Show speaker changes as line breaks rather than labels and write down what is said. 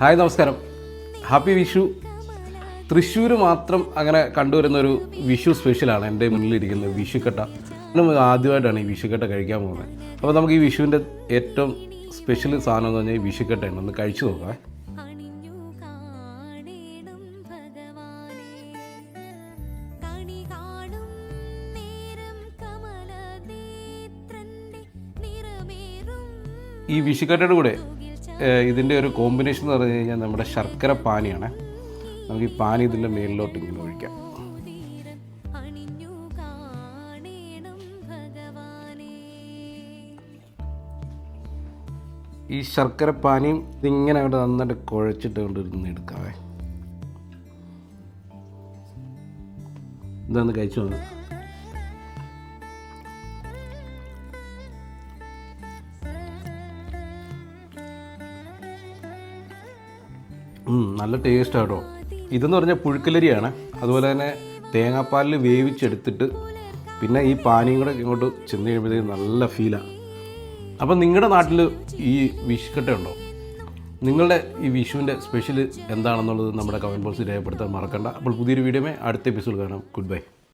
Hi നമസ്കാരം. Happy Vishu. Thrissur മാത്രം അങ്ങനെ കണ്ടുവരുന്ന ഒരു വിഷു സ്പെഷ്യലാണ് എന്റെ മുന്നിലിരിക്കുന്നത് വിഷുക്കട്ട. നമ്മൾ ആദ്യമായിട്ടാണ് ഈ വിഷുക്കട്ട കഴിക്കാൻ പോകുന്നത്. അപ്പോൾ നമുക്ക് ഈ വിഷുവിന്റെ ഏറ്റവും സ്പെഷ്യൽ സാധനം എന്ന് പറഞ്ഞാൽ ഈ വിഷുക്കട്ടയാണ്. ഒന്ന് കഴിച്ചു നോക്കാം. ഈ വിഷുക്കട്ടയുടെ കൂടെ ഇതിന്റെ ഒരു കോമ്പിനേഷൻ എന്ന് പറഞ്ഞു കഴിഞ്ഞാൽ നമ്മുടെ ശർക്കര പാനിയാണ്. നമുക്ക് ഈ പാനി ഇതിന്റെ മേലിലോട്ട് ഇങ്ങനെ ഒഴിക്കാം. ഈ ശർക്കര പാനിയും ഇതിങ്ങനെ അവിടെ നന്നായിട്ട് കുഴച്ചിട്ട് കൊണ്ട് ഇരുന്ന് എടുക്കാവേ. ഇതൊന്ന് കഴിച്ചു നോക്ക്. നല്ല ടേസ്റ്റ് ആട്ടോ ഇതെന്ന് പറഞ്ഞാൽ പുഴുക്കലരിയാണ്. അതുപോലെ തന്നെ തേങ്ങാപ്പാലിൽ വേവിച്ചെടുത്തിട്ട് പിന്നെ ഈ പാനിയും കൂടെ ഇങ്ങോട്ട് ചെന്ന് കഴിയുമ്പോഴത്തേക്കും നല്ല ഫീലാണ് അപ്പം നിങ്ങളുടെ നാട്ടിൽ ഈ വിഷുക്കട്ട ഉണ്ടോ? നിങ്ങളുടെ ഈ വിഷുവിന്റെ സ്പെഷ്യൽ എന്താണെന്നുള്ളത് നമ്മുടെ കമന്റ് ബോക്സിൽ രേഖപ്പെടുത്താൻ മറക്കണ്ട. അപ്പോൾ പുതിയൊരു വീഡിയോമേ അടുത്ത എപ്പിസോഡ് കാണാം. Good bye